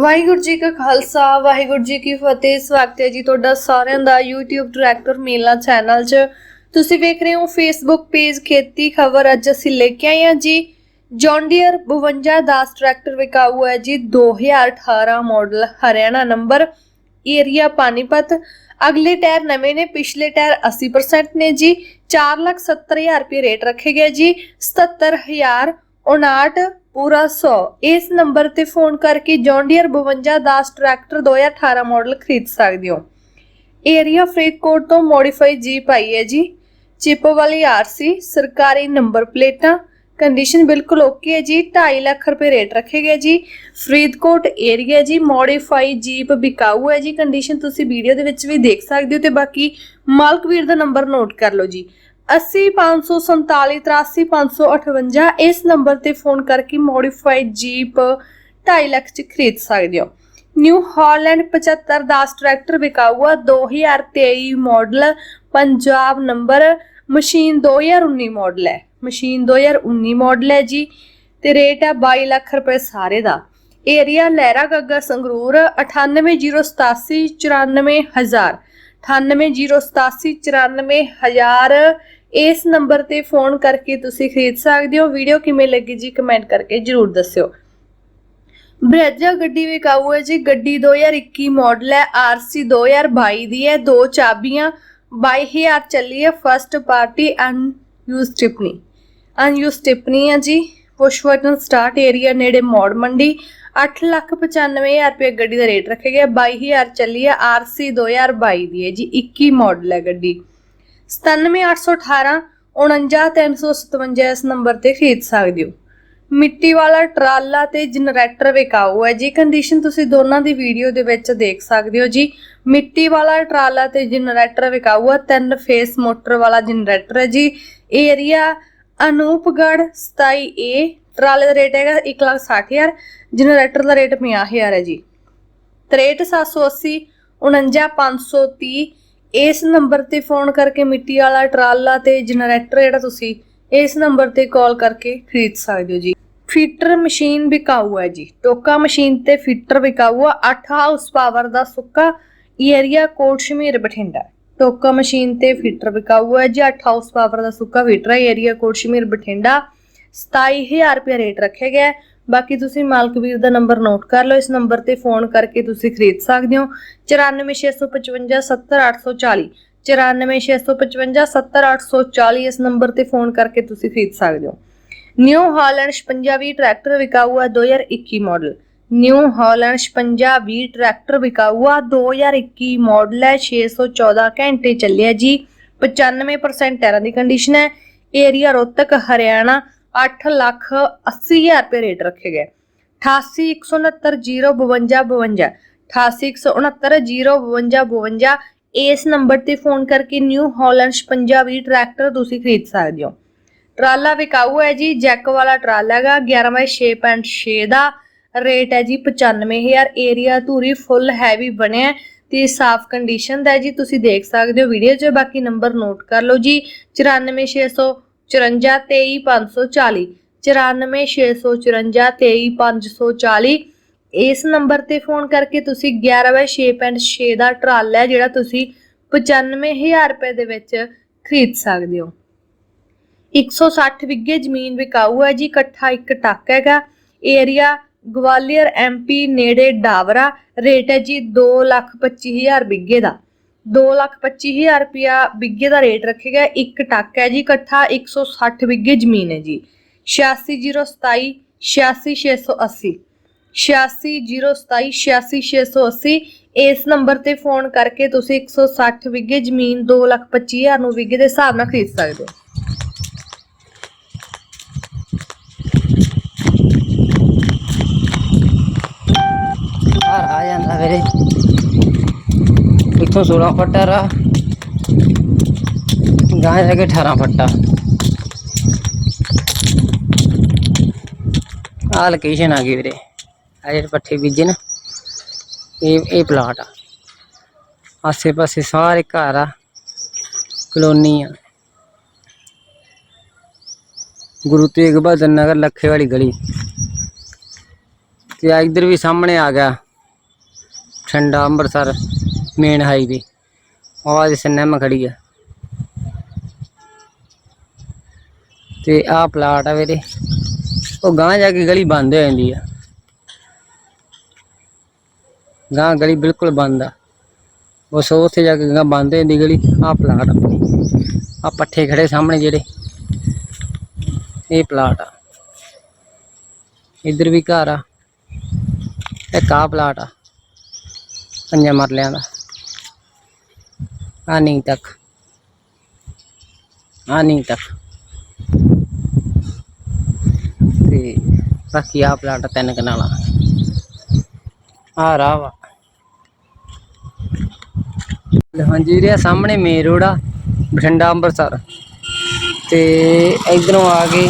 ਵਾਹਿਗੁਰੂ ਜੀ ਕਾ ਖਾਲਸਾ, ਵਾਹਿਗੁਰੂ ਜੀ ਕੀ ਫਤਿਹ। ਸਵਾਗਤ ਹੈ ਜੀ ਤੁਹਾਡਾ ਸਾਰਿਆਂ ਦਾ YouTube ਡਾਇਰੈਕਟਰ ਮੇਲਾ ਚੈਨਲ 'ਚ। ਤੁਸੀਂ ਵੇਖ ਰਹੇ ਹੋ Facebook ਪੇਜ ਖੇਤੀ ਖਬਰ। ਅੱਜ ਅਸੀਂ ਲੈ ਕੇ ਆਏ ਹਾਂ ਜੀ। ਜੌਨ ਡੀਅਰ 52 ਦਾਸ ਟਰੈਕਟਰ ਵਿਕਾਊ ਹੈ ਜੀ। 2018 model Haryana number area Panipat ਅਗਲੇ ਟਾਇਰ ਨਵੇਂ ਨੇ, ਪਿਛਲੇ ਟਾਇਰ 80% ਨੇ ਜੀ। 470000 ਰੁਪਏ ਰੇਟ ਰੱਖੇ ਗਏ ਜੀ। 77000 59 ਪੂਰਾ 100 ਇਸ ਨੰਬਰ ਤੇ ਫੋਨ ਕਰਕੇ ਜੌਨ ਡੀਅਰ 52 ਦਾਸ ਟਰੈਕਟਰ 2018 ਮਾਡਲ ਖਰੀਦ ਸਕਦੇ ਹੋ। ਏਰੀਆ ਫਰੀਦਕੋਟ ਤੋਂ ਮੋਡੀਫਾਈ ਜੀਪ ਆਈ ਹੈ ਜੀ। ਚਿਪ ਵਾਲੀ ਆਰਸੀ ਸਰਕਾਰੀ ਨੰਬਰ ਪਲੇਟਾਂ। ਕੰਡੀਸ਼ਨ ਬਿਲਕੁਲ ਓਕੇ ਹੈ ਜੀ। 2.5 ਲੱਖ ਰੁਪਏ ਰੇਟ ਰੱਖੇ ਗਏ ਜੀ। ਫਰੀਦਕੋਟ ਏਰੀਆ ਜੀ ਮੋਡੀਫਾਈ ਜੀਪ ਵਿਕਾਊ ਹੈ ਜੀ। ਕੰਡੀਸ਼ਨ ਤੁਸੀਂ ਵੀਡੀਓ ਦੇ ਵਿੱਚ ਵੀ ਦੇਖ ਸਕਦੇ ਹੋ ਤੇ ਬਾਕੀ ਮਾਲਕ ਵੀਰ ਦਾ ਨੰਬਰ ਨੋਟ ਕਰ ਲਓ ਜੀ। 8054483558 ਇਸ ਨੰਬਰ ਤੇ ਫੋਨ ਕਰਕੇ ਮੋਡੀਫਾਈਡ ਜੀਪ 2.5 ਲੱਖ ਚ ਖਰੀਦ ਸਕਦੇ ਹੋ। ਨਿਊ ਹਾਲੈਂਡ 75 ਦਾਸ ਟਰੈਕਟਰ ਵਿਕਾਊ 2023 model, Punjab number, machine 2019 model ਹੈ। ਮਸ਼ੀਨ 2019 ਮਾਡਲ ਹੈ ਜੀ ਤੇ ਰੇਟ ਹੈ 22 ਲੱਖ ਰੁਪਏ ਸਾਰੇ ਦਾ। ਏਰੀਆ ਲਹਿਰਾ ਗੱਗਾ ਸੰਗਰੂਰ 98087 94000 98087 94000 ਇਸ ਨੰਬਰ ਤੇ ਫੋਨ ਕਰਕੇ ਤੁਸੀਂ ਖਰੀਦ ਸਕਦੇ ਹੋ। ਵੀਡੀਓ ਕਿਵੇਂ ਲੱਗੀ ਜੀ ਕਮੈਂਟ ਕਰਕੇ ਜਰੂਰ ਦੱਸਿਓ। ਬ੍ਰੈਜਾ ਗੱਡੀ ਵਿਕਾਊ ਹੈ ਜੀ। ਗੱਡੀ 2021 ਮਾਡਲ ਹੈ। ਆਰਸੀ 2022 ਦੀ ਹੈ। ਦੋ ਚਾਬੀਆਂ 22000 ਚੱਲੀ ਹੈ। ਫਸਟ ਪਾਰਟੀ ਅਨਯੂਜ਼ ਟਿਪਨੀ ਅਨਯੂਜ਼ ਟਿਪਨੀ ਹੈ ਜੀ। ਪੁਸ਼ ਬਟਨ ਸਟਾਰਟ ਏਰੀਆ ਨੇੜੇ ਮੋੜ ਮੰਡੀ। 895000 ਰੁਪਏ ਗੱਡੀ ਦਾ ਰੇਟ ਰੱਖਿਆ ਗਿਆ। 22000 ਚੱਲੀ ਹੈ। ਆਰਸੀ 2022 ਦੀ ਹੈ ਜੀ। 21 ਮਾਡਲ ਹੈ ਗੱਡੀ। 97818 49357 ਇਸ ਨੰਬਰ ਤੇ ਖਰੀਦ ਸਕਦੇ ਹੋ। ਮਿੱਟੀ ਵਾਲਾ ਟਰਾਲਾ ਤੇ ਜਨਰੇਟਰ ਵਿਕਾਊ ਹੈ ਜੀ। ਕੰਡੀਸ਼ਨ ਤੁਸੀਂ ਦੋਨਾਂ ਦੀ ਵੀਡੀਓ ਦੇ ਵਿੱਚ ਦੇਖ ਸਕਦੇ ਹੋ ਜੀ। ਮਿੱਟੀ ਵਾਲਾ ਟਰਾਲਾ ਤੇ ਜਨਰੇਟਰ ਵਿਕਾਊ ਹੈ। ਤਿੰਨ ਫੇਸ ਮੋਟਰ ਵਾਲਾ ਜਨਰੇਟਰ ਹੈ ਜੀ। ਏਰੀਆ ਅਨੂਪਗੜ 27A ਟਰਾਲੇ ਦਾ ਰੇਟ ਹੈਗਾ 160000 ਜਨਰੇਟਰ ਦਾ ਰੇਟ 50000 ਹੈ ਜੀ। 63780 49530 ਇਸ ਨੰਬਰ ਤੇ ਫੋਨ ਕਰਕੇ ਮਿੱਟੀ ਵਾਲਾ ਟਰਾਲਾ ਤੇ ਜਨਰੇਟਰ ਜਿਹੜਾ ਤੁਸੀਂ ਇਸ ਨੰਬਰ ਤੇ ਕਾਲ ਕਰਕੇ ਖਰੀਦ ਸਕਦੇ ਹੋ ਜੀ। ਫੀਟਰ ਮਸ਼ੀਨ ਵਿਕਾਊ ਹੈ ਜੀ। ਟੋਕਾ ਮਸ਼ੀਨ ਤੇ ਫੀਟਰ ਵਿਕਾਊ ਆ। 8 ਹਾਊਸ ਪਾਵਰ ਦਾ ਸੁੱਕਾ ਏਰੀਆ ਕੋਟ ਸ਼ਮੀਰ ਬਠਿੰਡਾ। ਟੋਕਾ ਮਸ਼ੀਨ ਤੇ ਫੀਟਰ ਵਿਕਾਊ ਹੈ ਜੀ। 8 ਹਾਊਸ ਪਾਵਰ ਦਾ ਸੁੱਕਾ ਫੀਟਰ ਏਰੀਆ ਕੋਟ ਸ਼ਮੀਰ ਬਠਿੰਡਾ 27000 ਰੁਪਏ ਰੇਟ ਰੱਖਿਆ ਗਿਆ ਬਾਕੀ ਤੁਸੀਂ ਮਾਲਕ ਵੀਰ ਦਾ ਨੰਬਰ ਨੋਟ ਕਰ ਲਓ, ਇਸ ਨੰਬਰ ਤੇ ਫੋਨ ਕਰਕੇ ਤੁਸੀਂ ਖਰੀਦ ਸਕਦੇ ਹੋ। 94655 70840 94655 70840 ਇਸ ਨੰਬਰ ਤੇ ਫੋਨ ਕਰਕੇ ਤੁਸੀਂ ਖਰੀਦ ਸਕਦੇ ਹੋ। ਨਿਊ ਹਾਲੈਂਡ 5620 ਟਰੈਕਟਰ ਵਿਕਾਊ ਹੈ 2021 ਮਾਡਲ। ਨਿਊ ਹਾਲੈਂਡ 5620 ਟਰੈਕਟਰ ਵਿਕਾਊ ਆ 2021 ਮਾਡਲ ਹੈ 614 ਘੰਟੇ ਚੱਲਿਆ ਜੀ 95% ਟਾਇਰਾਂ ਦੀ ਕੰਡੀਸ਼ਨ ਹੈ। ਏਰੀਆ ਰੋਹਤਕ, ਹਰਿਆਣਾ 8 ਲੱਖ 80 ਹਜ਼ਾਰ ਰੁਪਏ ਰੇਟ ਰੱਖੇ ਗਏ। 8816905252 8816905252 ਇਸ ਨੰਬਰ ਤੇ ਫੋਨ ਕਰਕੇ ਨਿਊ ਹਾਲੈਂਡ 5620 ਟਰੈਕਟਰ ਤੁਸੀਂ ਖਰੀਦ ਸਕਦੇ ਹੋ। ਟਰਾਲਾ ਵਿਕਾਊ ਹੈ ਜੀ, ਜੈਕ ਵਾਲਾ ਟਰਾਲਾ ਹੈਗਾ 11/6.6 ਦਾ। ਰੇਟ ਹੈ ਜੀ 95000 ਏਰੀਆ ਧੂਰੀ ਫੁੱਲ ਹੈਵੀ ਬਣਿਆ ਤੇ ਸਾਫ਼ ਕੰਡੀਸ਼ਨ ਦਾ ਜੀ, ਤੁਸੀਂ ਦੇਖ ਸਕਦੇ ਹੋ ਵੀਡੀਓ 'ਚ। ਬਾਕੀ ਨੰਬਰ ਨੋਟ ਕਰ ਲਓ ਜੀ 94654 23540 94654 23540 ਇਸ ਨੰਬਰ ਤੇ ਫੋਨ ਕਰਕੇ ਤੁਸੀਂ 11/6.6 ਦਾ ਟਰਾਲਾ ਹੈ, ਜਿਹੜਾ ਤੁਸੀਂ 95000 ਰੁਪਏ ਦੇ ਵਿੱਚ ਖਰੀਦ ਸਕਦੇ ਹੋ। 160 ਵਿੱਗੇ ਜ਼ਮੀਨ ਵਿਕਾਊ ਹੈ ਜੀ, ਇਕੱਠਾ ਇੱਕ ਟੱਕ ਹੈਗਾ। ਏਰੀਆ ਗਵਾਲੀਅਰ ਐਮਪੀ ਨੇੜੇ ਡਾਵਰਾ, ਰੇਟ ਹੈ ਜੀ 225000 ਵਿੱਗੇ ਦਾ। 225000 ਰੁਪਿਆ ਵਿੱਗੇ ਦਾ ਰੇਟ ਰੱਖੇਗਾ, ਇੱਕ ਟੱਕ ਹੈ ਜੀ, ਇਕੱਠਾ 160 ਵਿੱਗੇ ਜ਼ਮੀਨ ਹੈ ਜੀ। 86027 86680 86027 86680 ਇਸ ਨੰਬਰ ਤੇ ਫੋਨ ਕਰਕੇ ਤੁਸੀਂ 160 ਵਿੱਗੇ ਜ਼ਮੀਨ 225000 ਨੂੰ ਵਿੱਗੇ ਦੇ ਹਿਸਾਬ ਨਾਲ ਖਰੀਦ ਸਕਦੇ ਹੋ। ਆ ਜਾਂਦਾ ਵੀਰੇ। ਇੱਥੋਂ 16 ਫੱਟਾ ਰਾ ਗਾਂ ਜਾ ਕੇ 18 ਫੱਟਾ ਆ ਲੋਕੇਸ਼ਨ ਆ ਗਈ ਵੀਰੇ ਆ ਜਿਹੜੇ ਪੱਠੇ ਬੀਜੇ ਨਾ ਇਹ ਇਹ ਪਲਾਟ ਆ ਆਸੇ ਪਾਸੇ ਸਾਰੇ ਘਰ ਆ ਕਲੋਨੀ ਆ ਗੁਰੂ ਤੇਗ ਬਹਾਦਰ ਨਗਰ ਲੱਖੇ ਵਾਲੀ ਗਲੀ ਤੇ ਆ ਇੱਧਰ ਵੀ ਸਾਹਮਣੇ ਆ ਗਿਆ ਠੰਡਾ Amritsar main highway Awaaz cinema ਖੜੀ ਆ। ਤੇ ਆਹ ਪਲਾਟ ਆ ਵੀਰੇ। ਉਹ ਗਾਂ ਜਾ ਕੇ ਗਲੀ ਬੰਦ ਹੋ ਜਾਂਦੀ ਆ। ਗਾਂ ਗਲੀ ਬਿਲਕੁਲ ਬੰਦ ਆ। ਬਸ ਉਹ ਉੱਥੇ ਜਾ ਕੇ ਗਾਂ ਬੰਦ ਹੋ ਜਾਂਦੀ ਗਲੀ। ਆਹ ਪਲਾਟ ਆਪਣੀ। ਆ ਪੱਠੇ ਖੜੇ ਸਾਹਮਣੇ ਜਿਹੜੇ। ਇਹ ਪਲਾਟ ਆ। ਇੱਧਰ ਵੀ ਘਰ ਆ। ਇੱਕ ਆਹ ਪਲਾਟ ਆ। ਪੰਜਾਂ ਮਰਲਿਆਂ ਦਾ। ਆ ਨਹੀਂ ਤੱਕ ਤੱਕ। ਤੇ ਬਾਕੀ ਆ ਪਲਾਟ ਤਿੰਨ ਕਨਾਲਾ ਆ ਰਾਹ ਵਾ। ਹਾਂਜੀ ਵੀਰੇ ਸਾਹਮਣੇ ਮੇਨ ਰੋਡ ਆ, ਬਠਿੰਡਾ ਅੰਮ੍ਰਿਤਸਰ। ਤੇ ਇਧਰੋਂ ਆ ਕੇ